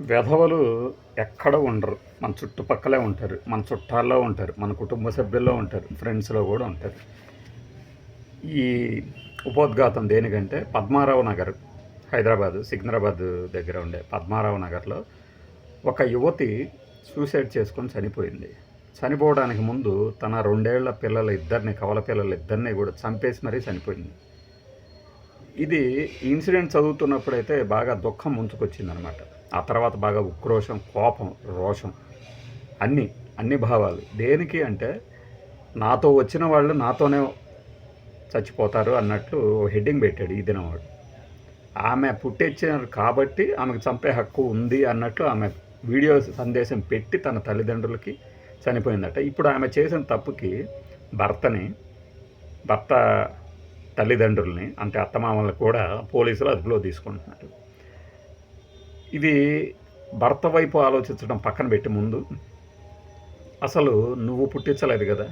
వెధవలు ఎక్కడ ఉండరు. మన చుట్టుపక్కలే ఉంటారు. మన చుట్టాల్లో ఉంటారు. మన కుటుంబ సభ్యుల్లో ఉంటారు. ఫ్రెండ్స్లో కూడా ఉంటారు. ఈ ఉపోద్ఘాతం దేనికంటే పద్మారావు నగర్ హైదరాబాద్ సికింద్రాబాద్ దగ్గర ఉండే పద్మారావు నగర్లో ఒక యువతి సూసైడ్ చేసుకొని చనిపోయింది. చనిపోవడానికి ముందు తన రెండేళ్ళ పిల్లల ఇద్దరిని కవల పిల్లల ఇద్దరిని కూడా చంపేసి మరీ చనిపోయింది. ఇది ఇన్సిడెంట్ చదువుతున్నప్పుడైతే బాగా దుఃఖం ముంచుకొచ్చిందనమాట. అనమాట ఆ తర్వాత బాగా ఉక్రోషం కోపం రోషం అన్నీ అన్ని భావాలు. దేనికి అంటే నాతో వచ్చిన వాళ్ళు నాతోనే చచ్చిపోతారు అన్నట్లు హెడ్డింగ్ పెట్టాడు ఈ దినం వాడు. ఆమె పుట్టించారు కాబట్టి ఆమెకు చంపే హక్కు ఉంది అన్నట్లు ఆమె వీడియో సందేశం పెట్టి తన తల్లిదండ్రులకి చనిపోయిందట. ఇప్పుడు ఆమె చేసిన తప్పుకి భర్తని భర్త తల్లిదండ్రుల్ని అంటే అత్తమామల్ని కూడా పోలీసులు అదుపులో తీసుకుంటున్నారు. ఇది భర్త వైపు ఆలోచించడం పక్కన పెట్టి ముందు. అసలు నువ్వు పుట్టించలేదు కదా.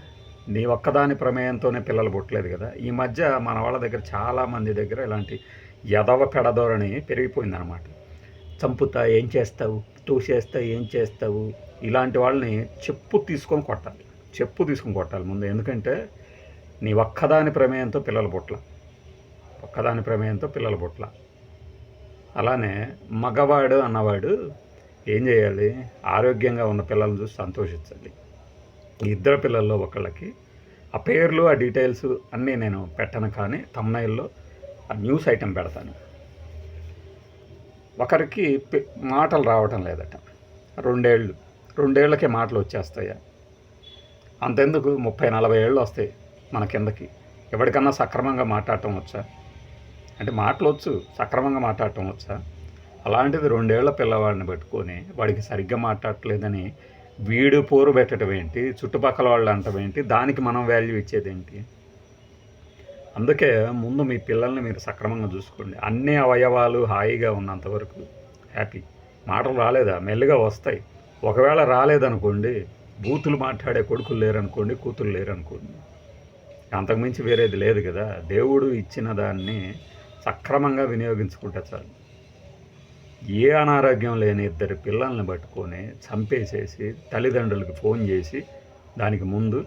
నీ ఒక్కదాని ప్రమేయంతోనే పిల్లలు పుట్టలేదు కదా. ఈ మధ్య మన వాళ్ళ దగ్గర చాలామంది దగ్గర ఇలాంటి యదవ పెడధోరణి పెరిగిపోయిందనమాట చంపుతా ఏం చేస్తావు? తూసేస్తా ఏం చేస్తావు? ఇలాంటి వాళ్ళని చెప్పు తీసుకొని కొట్టాలి. చెప్పు తీసుకొని కొట్టాలి ముందు. ఎందుకంటే నీ ఒక్కదాని ప్రమేయంతో పిల్లలు పుట్ల ఒక్కదాని ప్రమేయంతో పిల్లలు పుట్ల అలానే మగవాడు అన్నవాడు ఏం చేయాలి? ఆరోగ్యంగా ఉన్న పిల్లల్ని చూసి సంతోషించాలి. ఈ ఇద్దరు పిల్లల్లో ఒకళ్ళకి ఆ పేర్లు ఆ డీటెయిల్స్ అన్నీ నేను పెట్టను కానీ తమ్నైల్లో ఆ న్యూస్ ఐటెం పెడతాను. ఒకరికి మాటలు రావటం లేదట. రెండేళ్ళు రెండేళ్ళకే మాటలు వచ్చేస్తాయా? అంతెందుకు? ముప్పై నలభై ఏళ్ళు వస్తాయి మన కిందకి. ఎవరికన్నా సక్రమంగా మాట్లాడటం వచ్చా? అంటే మాటలు వచ్చు సక్రమంగా మాట్లాడటం వచ్చా? అలాంటిది రెండేళ్ళ పిల్లవాడిని పెట్టుకొని వాడికి సరిగ్గా మాట్లాడట్లేదని వీడు పోరు పెట్టడం ఏంటి? చుట్టుపక్కల వాళ్ళు అంటం ఏంటి? దానికి మనం వాల్యూ ఇచ్చేది ఏంటి అందుకే ముందు మీ పిల్లల్ని మీరు సక్రమంగా చూసుకోండి. అన్ని అవయవాలు హాయిగా ఉన్నంత వరకు హ్యాపీ మాటలు రాలేదా? మెల్లిగా వస్తాయి. ఒకవేళ రాలేదనుకోండి బూతులు మాట్లాడే కొడుకులు లేరనుకోండి కూతురు లేరనుకోండి. అంతకుమించి వేరేది లేదు కదా? దేవుడు ఇచ్చిన దాన్ని సక్రమంగా వినియోగించుకుంటే చాలు. ఏ అనారోగ్యం లేని ఇద్దరు పిల్లల్ని పట్టుకొని చంపేసేసి తల్లిదండ్రులకు ఫోన్ చేసి దానికి ముందు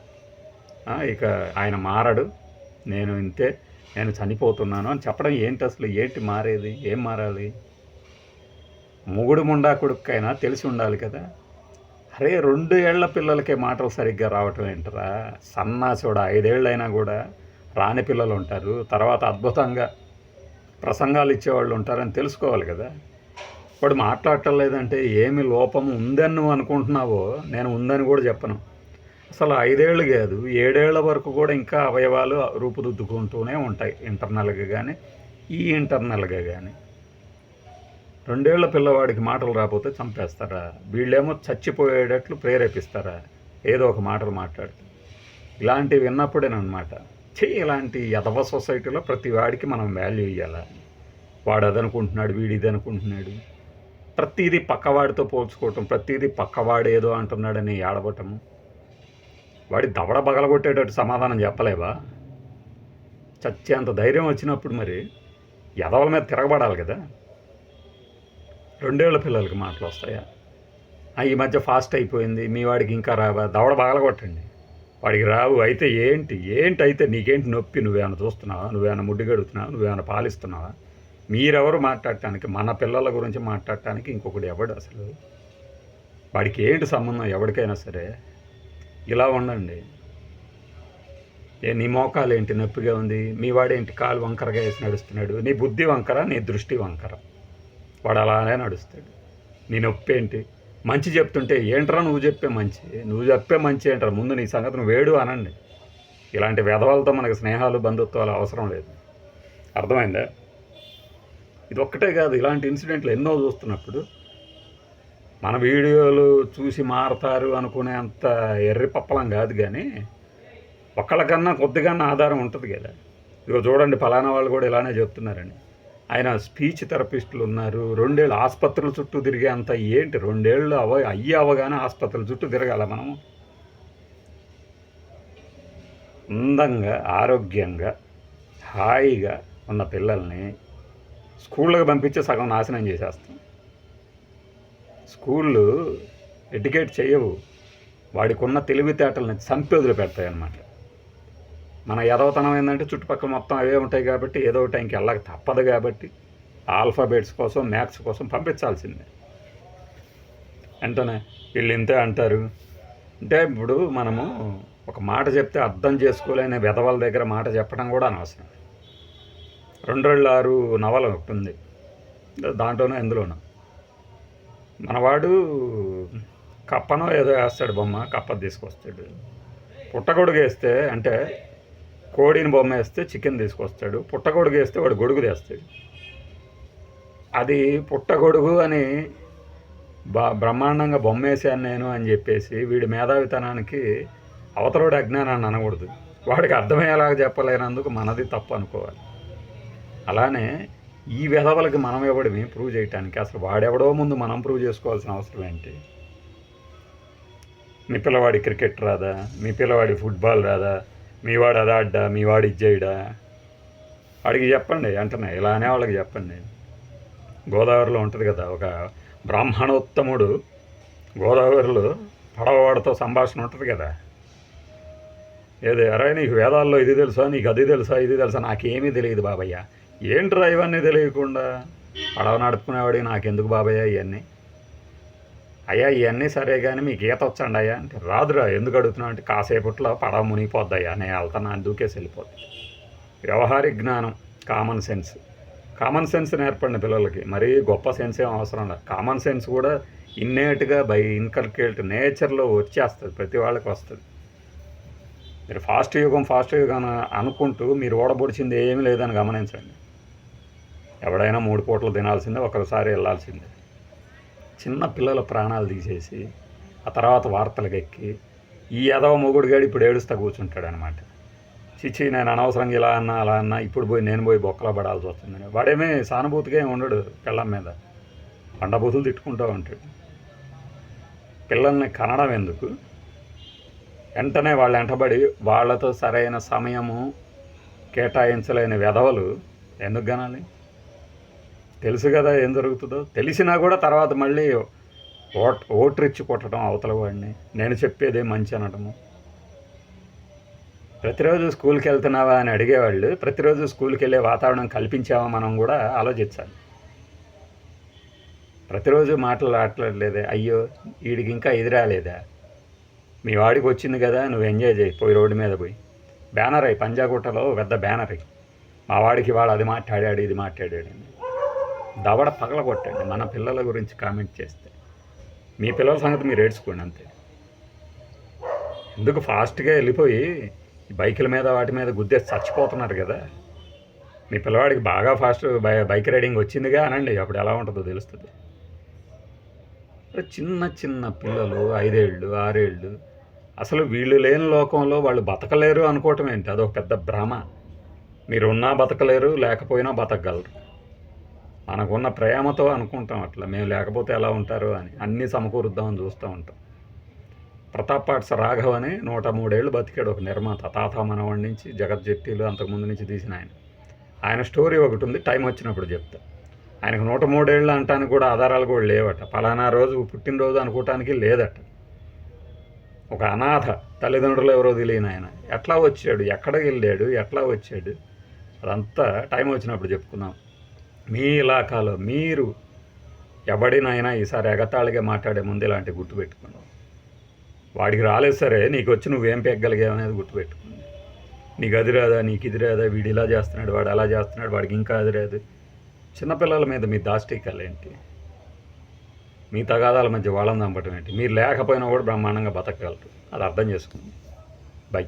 ఇక ఆయన మారడు. నేను ఇంతే నేను చనిపోతున్నాను అని చెప్పడం ఏంటి అసలు? ఏంటి మారేది? ఏం మారాలి? మొగుడు ముండా కొడుకైనా తెలిసి ఉండాలి కదా. అరే రెండు ఏళ్ళ పిల్లలకే మాటలు సరిగ్గా రావటం ఏంటరా? సన్నాసుడు ఐదేళ్ళైనా కూడా రాని పిల్లలు ఉంటారు. తర్వాత అద్భుతంగా ప్రసంగాలు ఇచ్చేవాళ్ళు ఉంటారని తెలుసుకోవాలి కదా. వాడు మాట్లాడటం లేదంటే ఏమి లోపం ఉందని నువ్వు అనుకుంటున్నావో నేను ఉందని కూడా చెప్పను. అసలు ఐదేళ్ళు కాదు ఏడేళ్ళ వరకు కూడా ఇంకా అవయవాలు రూపుదిద్దుకుంటూనే ఉంటాయి ఇంటర్నల్గా కానీ ఈ ఇంటర్నల్గా కానీ రెండేళ్ళ పిల్లవాడికి మాటలు రాకపోతే చంపేస్తారా? వీళ్ళేమో చచ్చిపోయేటట్లు ప్రేరేపిస్తారా? ఏదో ఒక మాటలు మాట్లాడుతూ. ఇలాంటివి విన్నప్పుడేనమాట చెయ్యి ఇలాంటి యదవ సొసైటీలో ప్రతి వాడికి మనం వాల్యూ ఇవ్వాలి వాడు అదనుకుంటున్నాడు వీడి ఇది అనుకుంటున్నాడు ప్రతిదీ పక్కవాడితో పోల్చుకోవటం ప్రతిదీ పక్కవాడు ఏదో అంటున్నాడని ఏడవటము వాడి దవడ బగలగొట్టేటట్టు సమాధానం చెప్పలేవా? చచ్చేంత ధైర్యం వచ్చినప్పుడు మరి ఎదవల మీద తిరగబడాలి కదా? రెండేళ్ళ పిల్లలకి మాటలు వస్తాయా ఈ మధ్య ఫాస్ట్ అయిపోయింది మీ వాడికి ఇంకా రావా దవడ బగలగొట్టండి. వాడికి రావు అయితే ఏంటి? ఏంటి అయితే నీకేంటి నొప్పి? నువ్వేమైనా చూస్తున్నావా? నువ్వేమైనా ముడ్డుగడుగుతున్నావా నువ్వేమైనా పాలిస్తున్నావా? మీరెవరు మాట్లాడటానికి? మన పిల్లల గురించి మాట్లాడటానికి ఇంకొకటి ఎవడు అసలు? వాడికి ఏంటి సంబంధం? ఎవరికైనా సరే. ఇలా ఉండండి. ఏ నీ మోకాలు ఏంటి? నొప్పిగా ఉంది. మీ వాడేంటి? కాలు వంకరగా వేసి నడుస్తున్నాడు. నీ బుద్ధి వంకర? నీ దృష్టి వంకర? వాడు అలానే నడుస్తాడు. నీ నొప్పి ఏంటి మంచి చెప్తుంటే ఏంట్రా నువ్వు చెప్పే మంచి? నువ్వు చెప్పే మంచి ఏంట్రా? ముందు నీ సంగతి నువ్వు వేడు అనండి. ఇలాంటి వెధవలతో మనకు స్నేహాలు బంధుత్వాలు అవసరం లేదు. అర్థమైందా? ఇది ఒక్కటే కాదు ఇలాంటి ఇన్సిడెంట్లు ఎన్నో చూస్తున్నప్పుడు మన వీడియోలు చూసి మారతారు అనుకునే అంత ఎర్రి పప్పలం కాదు కానీ ఒకళ్ళకన్నా కొద్దిగా ఆధారం ఉంటుంది కదా. ఇదిగో చూడండి ఫలానా వాళ్ళు కూడా ఇలానే చెప్తున్నారని. ఆయన స్పీచ్ థెరపిస్టులు ఉన్నారు. రెండేళ్ళు ఆసుపత్రుల చుట్టూ తిరిగే అంత ఏంటి? రెండేళ్ళు అవ అయ్యి అవగానే ఆసుపత్రుల చుట్టూ తిరగాల మనము అందంగా ఆరోగ్యంగా హాయిగా ఉన్న పిల్లల్ని స్కూళ్ళకి పంపించే సగం నాశనం చేసేస్తాం. స్కూళ్ళు ఎడ్యుకేట్ చేయవు. వాడికి ఉన్న తెలివితేటల్ని చంపి వదిలిపెడతాయి అన్నమాట మన ఎదవతనం ఏంటంటే చుట్టుపక్కల మొత్తం అవే ఉంటాయి కాబట్టి ఏదో ఒకటి ఇంక వెళ్ళక తప్పదు కాబట్టి ఆల్ఫాబెట్స్ కోసం మ్యాథ్స్ కోసం పంపించాల్సిందే. వెంటనే వీళ్ళు ఇంతే అంటారు. అంటే ఇప్పుడు మనము ఒక మాట చెప్తే అర్థం చేసుకోలేని వెధవల దగ్గర మాట చెప్పడం కూడా అనవసరం. రెండు రెండు ఆరు నవల ఒకటి ఉంది. దాంట్లోనూ ఎందులోనూ. మనవాడు కప్పనో ఏదో వేస్తాడు బొమ్మ కప్ప తీసుకొస్తాడు. పుట్టగొడుగు వేస్తే అంటే కోడిని బొమ్మ వేస్తే చికెన్ తీసుకొస్తాడు పుట్టగొడుగు వేస్తే వాడు గొడుగు తెస్తాడు అది పుట్టగొడుగు అని బా బ్రహ్మాండంగా బొమ్మ వేసాను నేను అని చెప్పేసి వీడి మేధావితనానికి అవతలోడి అజ్ఞానాన్ని అనకూడదు. వాడికి అర్థమయ్యేలాగా చెప్పలేనందుకు మనది తప్పు అనుకోవాలి. అలానే ఈ విధవలకి మనం ఇవ్వడమే ప్రూవ్ చేయటానికి? అసలు వాడెవడో ముందు మనం ప్రూవ్ చేసుకోవాల్సిన అవసరం ఏంటి? మీ పిల్లవాడి క్రికెట్ రాదా? మీ పిల్లవాడి ఫుట్బాల్ రాదా? మీ వాడు అదా అడ్డా మీ వాడు ఇచ్చేయడా వాడికి చెప్పండి వెంటనే ఇలానే వాళ్ళకి చెప్పండి. గోదావరిలో ఉంటుంది కదా ఒక బ్రాహ్మణోత్తముడు గోదావరిలో పడవవాడితో సంభాషణ ఉంటుంది కదా. ఏది అరే నీకు వేదాల్లో ఇది తెలుసా నీకు అది తెలుసా ఇది తెలుసా నాకేమీ తెలియదు బాబయ్య. ఏంట్రా ఇవన్నీ తెలియకుండా? పడవ నడుపుకునేవాడికి నాకెందుకు బాబయ్య ఇవన్నీ? అయ్యా ఇవన్నీ సరే కానీ మీకు ఈత వచ్చండి అయ్యా. అంటే రాదురా ఎందుకు అడుగుతున్నావు? అంటే కాసేపట్లో పడవ మునిగిపోద్ది అయ్యా నేను వెళ్తాను అని దూకేసి వెళ్ళిపోద్ది. వ్యవహారిక జ్ఞానం కామన్ సెన్స్ కామన్ సెన్స్ నేర్పండి పిల్లలకి. మరీ గొప్ప సెన్స్ ఏం అవసరం లేదు. కామన్ సెన్స్ కూడా ఇన్నేట్గా బై ఇన్కల్కేట్ నేచర్లో వచ్చేస్తుంది. ప్రతి వాళ్ళకి వస్తుంది. మీరు ఫాస్ట్ యుగం ఫాస్ట్ యుగం అనుకుంటూ మీరు ఓడబొడిచింది ఏమీ లేదని గమనించండి. ఎవడైనా మూడు పూటలు తినాల్సిందే ఒకసారి వెళ్ళాల్సిందే. చిన్న పిల్లల ప్రాణాలు తీసేసి ఆ తర్వాత వార్తలకు ఎక్కి ఈ యదవ మొగుడుగాడు ఇప్పుడు ఏడుస్తా కూర్చుంటాడు అనమాట చిచ్చి నేను అనవసరంగా ఇలా అన్నా అలా అన్నా ఇప్పుడు పోయి నేను పోయి బొక్కలో పడాల్సి వస్తుందని. వాడేమీ సానుభూతిగా ఏమి ఉండడు పిల్లం మీద. పండబూతులు తిట్టుకుంటూ ఉంటాడు. పిల్లల్ని కనడం ఎందుకు? వెంటనే వాళ్ళు వెంటబడి వాళ్ళతో సరైన సమయము కేటాయించలేని వెధవలు ఎందుకు కనాలి? తెలుసు కదా ఏం జరుగుతుందో. తెలిసినా కూడా తర్వాత మళ్ళీ ఓట్ ఓట్రిచ్చి కొట్టడం అవతల వాడిని. నేను చెప్పేదే మంచి అనటము. ప్రతిరోజు స్కూల్కి వెళ్తున్నావా అని అడిగేవాళ్ళు ప్రతిరోజు స్కూల్కి వెళ్ళే వాతావరణం కల్పించావా మనం కూడా ఆలోచించాలి. ప్రతిరోజు మాటలు ఆటలాడలేదే. అయ్యో వీడికి ఇంకా ఎదురాలేదా మీ వాడికి వచ్చింది కదా నువ్వు ఎంజాయ్ చేయి పోయి రోడ్డు మీద పోయి. బ్యానర్ అయ్యి పంజాగుట్టలో పెద్ద బ్యానర్ అయ్యి మా వాడికి వాడు అది మాట్లాడాడు ఇది మాట్లాడాడు అని. దవడ పగలగొట్టండి మన పిల్లల గురించి కామెంట్ చేస్తే. మీ పిల్లల సంగతి మీరు ఏడ్చుకోండి అంతే. ఎందుకు ఫాస్ట్గా వెళ్ళిపోయి బైకుల మీద వాటి మీద గుద్దేసి చచ్చిపోతున్నారు కదా. మీ పిల్లవాడికి బాగా ఫాస్ట్ బై బైక్ రైడింగ్ వచ్చిందిగా అనండి. అప్పుడు ఎలా ఉంటుందో తెలుస్తుంది. చిన్న చిన్న పిల్లలు ఐదేళ్ళు ఆరేళ్ళు అసలు వీళ్ళు లేని లోకంలో వాళ్ళు బతకలేరు అనుకోవటం ఏంటి? అదొక పెద్ద భ్రమ. మీరు ఉన్నా బతకలేరు లేకపోయినా బతకగలరు. మనకున్న ప్రేమతో అనుకుంటాం అట్లా. మేము లేకపోతే ఎలా ఉంటారు అని. అన్నీ సమకూరుద్దామని చూస్తూ ఉంటాం. ప్రతాప్ పాట్స్ రాఘవ్ అని నూట మూడేళ్ళు బతికాడు ఒక నిర్మాత. తాత మనవాడి నుంచి జగజ్జెట్టీలు అంతకుముందు నుంచి తీసిన ఆయన. ఆయన స్టోరీ ఒకటి ఉంది టైం వచ్చినప్పుడు చెప్తా. ఆయనకు నూట మూడేళ్ళు అంటానికి కూడా ఆధారాలు కూడా లేవట. పలానా రోజు పుట్టినరోజు అనుకోవటానికి లేదట. ఒక అనాథ తల్లిదండ్రులు ఎవరో తెలియని ఆయన. ఎట్లా వచ్చాడు? ఎక్కడికి వెళ్ళాడు? ఎట్లా వచ్చాడు? అదంతా టైం వచ్చినప్పుడు చెప్పుకుందాం. మీ ఇలాకాలో మీరు ఎవడినైనా ఈసారి ఎగతాళిగా మాట్లాడే ముందు ఇలాంటి గుర్తుపెట్టుకున్నావు వాడికి రాలేదు సరే నీకు వచ్చి నువ్వేం పెగ్గలిగావు అనేది గుర్తుపెట్టుకుంది నీకు అది రాదా నీకు ఇది రాదా వీడు ఇలా చేస్తున్నాడు వాడు అలా చేస్తున్నాడు వాడికి ఇంకా అది రాదు. చిన్నపిల్లల మీద మీ దాష్టికాలు ఏంటి? మీ తగాదాల మధ్య వాళ్ళని చంపటం ఏంటి? మీరు లేకపోయినా కూడా బ్రహ్మాండంగా బతకగలరు. అది అర్థం చేసుకోండి. బై.